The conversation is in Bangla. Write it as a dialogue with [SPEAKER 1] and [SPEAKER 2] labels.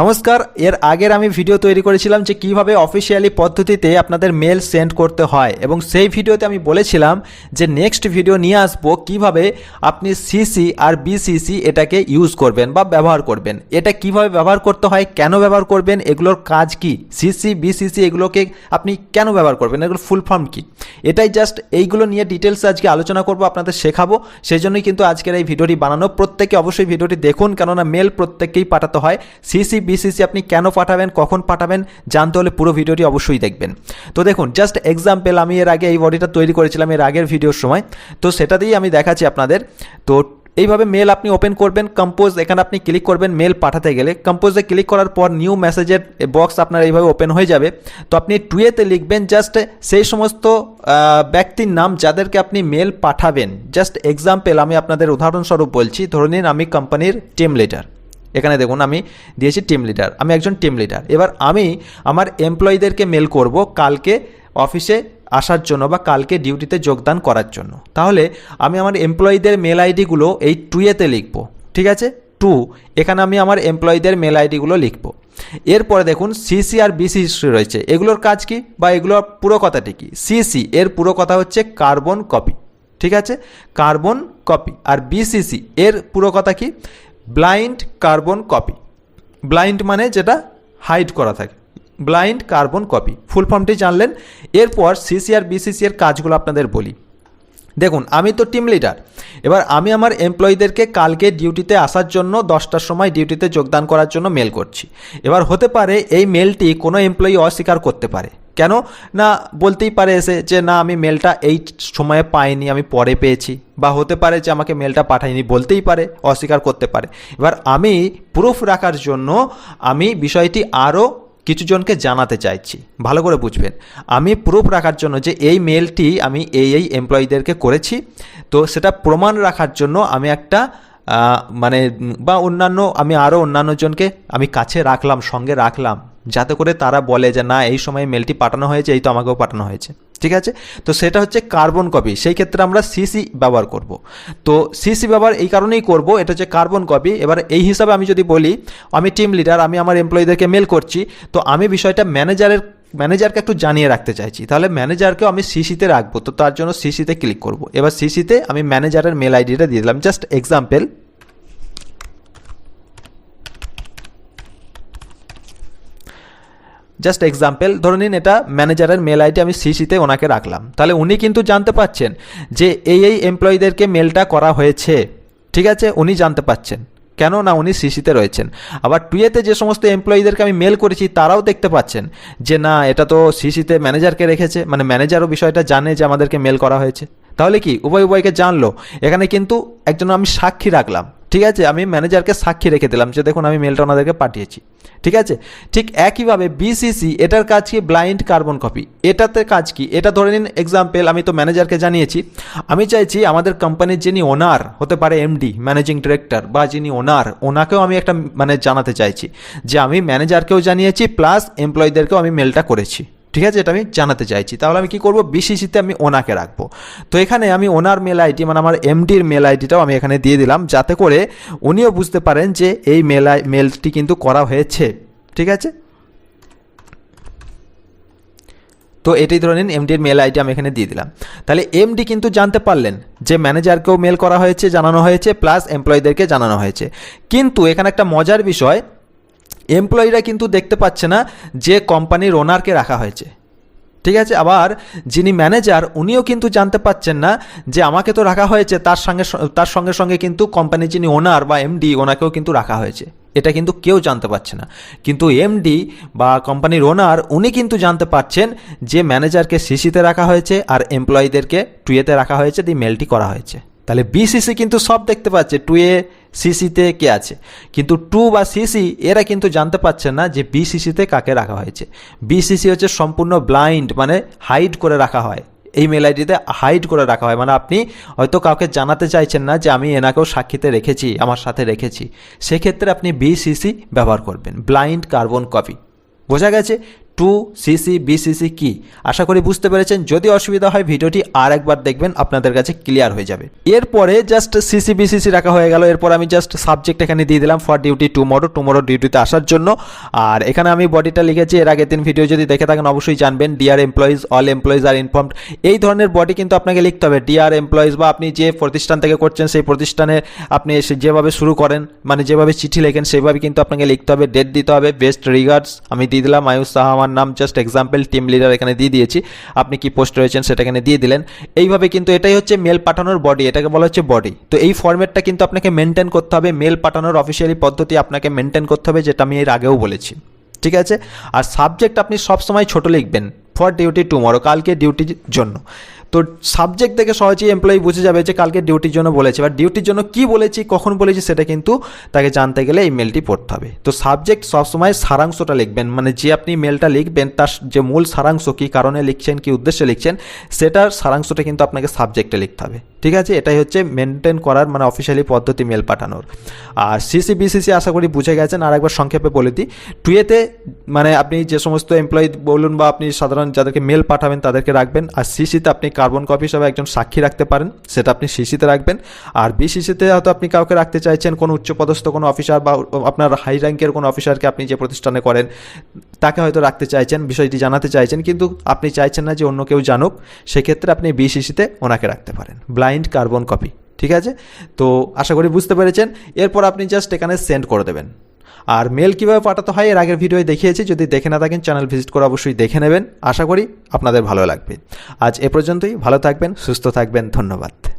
[SPEAKER 1] নমস্কার, এর আগের আমি ভিডিও তৈরি করেছিলাম যে কীভাবে অফিসিয়ালি পদ্ধতিতে আপনাদের মেল সেন্ড করতে হয় এবং সেই ভিডিওতে আমি বলেছিলাম যে নেক্সট ভিডিও নিয়ে আসব কীভাবে আপনি সিসি আর বিসিসি এটাকে ইউজ করবেন বা ব্যবহার করবেন। এটা কীভাবে ব্যবহার করতে হয়, কেন ব্যবহার করবেন, এগুলোর কাজ কি? সিসি বিসিসি এগুলোকে আপনি কেন ব্যবহার করবেন এগুলো ফুল ফর্ম কি? এটাই জাস্ট এইগুলো নিয়ে ডিটেলস আজকে আলোচনা করব, আপনাদের শেখাবো। সেই জন্যই কিন্তু আজকের এই ভিডিওটি বানানো। প্রত্যেকে অবশ্যই ভিডিওটি দেখুন, কেননা মেল প্রত্যেককেই পাঠাতে হয়। সিসি বিসিসি আপনি কেন পাঠাবেন, কখন পাঠাবেন, জানতে হলে পুরো ভিডিওটি অবশ্যই দেখবেন। তো দেখুন জাস্ট এক্সাম্পল আমি এর আগে এই বডিটা তৈরি করেছিলাম এর আগের ভিডিওর সময়। তো সেটা দিয়েই আমি দেখাচ্ছি আপনাদের। তো এইভাবে মেল আপনি ওপেন করবেন কম্পোজ এখানে আপনি ক্লিক করবেন মেল পাঠাতে গেলে। কম্পোজে ক্লিক করার পর নিউ মেসেজের বক্স আপনার এইভাবে ওপেন হয়ে যাবে। তো আপনি টুয়েতে লিখবেন জাস্ট সেই সমস্ত ব্যক্তির নাম যাদেরকে আপনি মেল পাঠাবেন। জাস্ট এক্সাম্পল আমি আপনাদের উদাহরণস্বরূপ বলছি। ধরে নিন আমি কোম্পানির টিম লিডার এখানে দেখুন আমি দিয়েছি টিম লিডার আমি একজন টিম লিডার এবার আমি আমার এমপ্লয়ীদেরকে মেল করব কালকে অফিসে আসার জন্য বা কালকে ডিউটিতে যোগদান করার জন্য। তাহলে আমি আমার এমপ্লয়ীদের মেল আইডিগুলো এই টুয়েতে লিখব, ঠিক আছে? টু এখানে আমি আমার এমপ্লয়ীদের মেল আইডিগুলো লিখব। এরপরে দেখুন সিসি আর বিসিসি রয়েছে, এগুলোর কাজ কি বা এগুলোর পুরো কথাটি কি? সিসি এর পুরো কথা হচ্ছে কার্বন কপি ঠিক আছে? কার্বন কপি আর বিসিসি এর পুরো কথা কি? ব্লাইন্ড কার্বন কপি ব্লাইন্ড মানে যেটা হাইড করা থাকে। ব্লাইন্ড কার্বন কপি ফুল ফর্মটি জানলেন। এরপর সিসি আর বিসিসি এর কাজগুলো আপনাদের বলি। দেখুন, আমি তো টিম লিডার এবার আমি আমার এমপ্লয়ীদেরকে কালকে ডিউটিতে আসার জন্য দশটার সময় ডিউটিতে যোগদান করার জন্য মেল করছি। এবার হতে পারে এই মেলটি কোনো এমপ্লয়ি অস্বীকার করতে পারে। কেন? না, বলতেই পারে এসে যে, না, আমি মেলটা এই সময়ে পাইনি, আমি পরে পেয়েছি। বা হতে পারে যে, আমাকে মেলটা পাঠায়নি। বলতেই পারে, অস্বীকার করতে পারে। এবার আমি প্রুফ রাখার জন্য আমি বিষয়টি আরও কিছু জনকে জানাতে চাইছি। ভালো করে বুঝবেন। আমি প্রুফ রাখার জন্য যে, এই মেলটি আমি এই এই এমপ্লয়ীদেরকে করেছি, তো সেটা প্রমাণ রাখার জন্য আমি একটা মানে বা অন্যান্য, আমি আরও অন্যান্য জনকে আমি কাছে রাখলাম, সঙ্গে রাখলাম। যাতে করে তারা বলে যে, না, এই সময় মেলটি পাঠানো হয়েছে, এই তো আমাকেও পাঠানো হয়েছে। ঠিক আছে? তো সেটা হচ্ছে কার্বন কপি সেই ক্ষেত্রে আমরা সিসি ব্যবহার করব। তো সিসি ব্যবহার এই কারণেই করব, এটা হচ্ছে কার্বন কপি এবার এই হিসাবে আমি যদি বলি, আমি টিম লিডার আমি আমার এমপ্লয়ীদেরকে মেল করছি, তো আমি বিষয়টা ম্যানেজারের ম্যানেজারকে একটু জানিয়ে রাখতে চাইছি। তাহলে ম্যানেজারকেও আমি সিসিতে রাখব, তো তার জন্য সিসিতে ক্লিক করব। এবার সিসিতে আমি ম্যানেজারের মেল আইডিটা দিয়ে দিলাম। জাস্ট এক্সাম্পল জাস্ট এক্সাম্পল ধরে নিন এটা ম্যানেজারের মেল আইডি আমি সিসিতে ওনাকে রাখলাম। তাহলে উনি কিন্তু জানতে পাচ্ছেন যে এই এই এমপ্লয়ীদেরকে মেলটা করা হয়েছে। ঠিক আছে? উনি জানতে পাচ্ছেন। কেন না উনি সিসিতে রয়েছেন। আবার টুয়েতে যে সমস্ত এমপ্লয়ীদেরকে আমি মেল করেছি, তারাও দেখতে পাচ্ছেন যে না, এটা তো সিসিতে ম্যানেজারকে রেখেছে। মানে ম্যানেজারও বিষয়টা জানে যে আমাদেরকে মেল করা হয়েছে। তাহলে কি? উভয় উভয়কে জানলো। এখানে কিন্তু একজন আমি সাক্ষী রাখলাম। ঠিক আছে, আমি ম্যানেজারকে সাক্ষী রেখে দিলাম যে দেখুন আমি মেলটা ওনাদেরকে পাঠিয়েছি। ঠিক আছে? ঠিক একইভাবে বিসিসি এটার কাজ কি? ব্লাইন্ড কার্বন কপি এটাতে কাজ কি? এটা ধরে নিন এক্সাম্পল আমি তো ম্যানেজারকে জানিয়েছি। আমি চাইছি আমাদের কোম্পানির যিনি ওনার হতে পারে এমডি ম্যানেজিং ডিরেক্টর বা যিনি ওনার ওনাকেও আমি একটা মানে জানাতে চাইছি যে আমি ম্যানেজারকেও জানিয়েছি প্লাস এমপ্লয়ীদেরকেও আমি মেলটা করেছি। ঠিক আছে, এটা আমি জানাতে চাইছি। তাহলে আমি কি করব? বিসিসিতে আমি ওনাকে রাখব। তো এখানে আমি ওনার মেল আইডি মানে আমার এমডির মেল আইডিটাও আমি এখানে দিয়ে দিলাম, যাতে করে উনিও বুঝতে পারেন যে এই মেল মেলটি কিন্তু করা হয়েছে। ঠিক আছে? তো এটাই ধরে নিন এমডির মেল আইডি আমি এখানে দিয়ে দিলাম। তাহলে এমডি কিন্তু জানতে পারলেন যে ম্যানেজারকেও মেল করা হয়েছে, জানানো হয়েছে প্লাস এমপ্লয়ীদেরকে জানানো হয়েছে। কিন্তু এখানে একটা মজার বিষয় এমপ্লয়িরা কিন্তু দেখতে পাচ্ছে না যে কোম্পানির ওনারকে রাখা হয়েছে। ঠিক আছে? আবার যিনি ম্যানেজার উনিও কিন্তু জানতে পাচ্ছেন না যে আমাকে তো রাখা হয়েছে, তার সঙ্গে তার সঙ্গে সঙ্গে কিন্তু কোম্পানির যিনি ওনার বা এমডি ওনাকেও কিন্তু রাখা হয়েছে। এটা কিন্তু কেউ জানতে পারছে না। কিন্তু এমডি বা কোম্পানির ওনার উনি কিন্তু জানতে পারছেন যে ম্যানেজারকে সিসিতে রাখা হয়েছে আর এমপ্লয়ীদেরকে টুয়েতে রাখা হয়েছে, দিয়ে মেলটি করা হয়েছে। তাহলে বিসিসি কিন্তু সব দেখতে পাচ্ছে। টুয়ে সিসিতে কে আছে? কিন্তু টু বা সিসি এরা কিন্তু জানতে পারছে না যে বিসিসিতে কাকে রাখা হয়েছে। বিসিসি হচ্ছে সম্পূর্ণ ব্লাইন্ড মানে হাইড করে রাখা হয়। এই মেল আইডিতে হাইড করে রাখা হয়। মানে আপনি হয়তো কাউকে জানাতে চাইছেন না যে আমি এনাকেও সাক্ষীতে রেখেছি, আমার সাথে রেখেছি। সেক্ষেত্রে আপনি বিসিসি ব্যবহার করবেন। ব্লাইন্ড কার্বন কপি বোঝা গেছে? টু সিসি বিসিসি কি? আশা করি বুঝতে পেরেছেন। যদি অসুবিধা হয়, ভিডিওটি আর একবার দেখবেন, আপনাদের কাছে ক্লিয়ার হয়ে যাবে। এরপরে জাস্ট সিসি বিসিসি রাখা হয়ে গেল। এরপর আমি জাস্ট সাবজেক্ট এখানে দিয়ে দিলাম ফর ডিউটি টুমোরো টুমোরো ডিউটিতে আসার জন্য। আর এখানে আমি বডিটা লিখেছি, এর আগের দিন ভিডিও যদি দেখে থাকেন, অবশ্যই জানবেন। Dear employees all employees are informed এই ধরনের বডি কিন্তু আপনাকে লিখতে হবে। ডিআর এমপ্লয়িজ বা আপনি যে প্রতিষ্ঠান থেকে করছেন, সেই প্রতিষ্ঠানে আপনি যেভাবে শুরু করেন মানে যেভাবে চিঠি লেখেন, সেভাবে কিন্তু আপনাকে লিখতে হবে। ডেট দিতে হবে বেস্ট রিগার্ডস আমি দিয়ে দিলাম আয়ুষ সাহা আমার নাম জাস্ট এক্সাম্পল টিম লিডার এখানে দিয়ে দিয়েছি। আপনি কি পোস্ট রয়েছেন সেটা এখানে দিয়ে দিলেন। এইভাবে কিন্তু এটাই হচ্ছে মেল পাঠানোর বডি এটাকে বলা হচ্ছে বডি তো এই ফর্মেটটা কিন্তু আপনাকে মেনটেন করতে হবে। মেল পাঠানোর অফিসিয়ালি পদ্ধতি আপনাকে মেনটেন করতে হবে, যেটা আমি এর আগেও বলেছি। ঠিক আছে? আর সাবজেক্ট আপনি সবসময় ছোট লিখবেন। ফর ডিউটি টুমরো কালকে ডিউটির জন্য। তো সাবজেক্ট থেকে সহজেই এমপ্লয়ি বুঝে যাবে যে কালকে ডিউটির জন্য বলেছে। বা ডিউটির জন্য কি বলেছি, কখন বলেছি, সেটা কিন্তু তাকে জানতে গেলে এই মেলটি পড়তে হবে। তো সাবজেক্ট সবসময় সারাংশটা লিখবেন। মানে যে আপনি মেলটা লিখবেন, তার যে মূল সারাংশ কী, কারণে লিখছেন, কি উদ্দেশ্যে লিখছেন, সেটার সারাংশটা কিন্তু আপনাকে সাবজেক্টে লিখতে হবে। ঠিক আছে? এটাই হচ্ছে মেনটেন করার মানে অফিসিয়ালি পদ্ধতি মেল পাঠানোর। আর সিসি বিসিসি আশা করি বুঝে গেছেন। আর একবার সংক্ষেপে বলে দিই। টুয়েতে মানে আপনি যে সমস্ত এমপ্লয়ি বলুন বা আপনি সাধারণ যাদেরকে মেল পাঠাবেন, তাদেরকে রাখবেন। আর সিসিতে আপনি কার্বন কপি হিসাবে একজন সাক্ষী রাখতে পারেন, সেটা আপনি সিসিতে রাখবেন। আর বিসিসিতে হয়তো আপনি কাউকে রাখতে চাইছেন, কোনো উচ্চপদস্থ কোনো অফিসার বা আপনার হাই র্যাঙ্কের কোনো অফিসারকে আপনি যে প্রতিষ্ঠানে করেন, তাকে হয়তো রাখতে চাইছেন, বিষয়টি জানাতে চাইছেন, কিন্তু আপনি চাইছেন না যে অন্য কেউ জানুক, সেক্ষেত্রে আপনি বিসিসিতে ওনাকে রাখতে পারেন। ব্লাইন্ড কার্বন কপি ঠিক আছে? তো আশা করি বুঝতে পেরেছেন। এরপর আপনি জাস্ট এখানে সেন্ড করে দেবেন। আর মেল কীভাবে পাঠাতে হয় এর আগের ভিডিওয়ে দেখিয়েছি। যদি দেখে না থাকেন চ্যানেল ভিজিট করে অবশ্যই দেখে নেবেন। আশা করি আপনাদের ভালো লাগবে। আজ এ পর্যন্তই। ভালো থাকবেন, সুস্থ থাকবেন। ধন্যবাদ।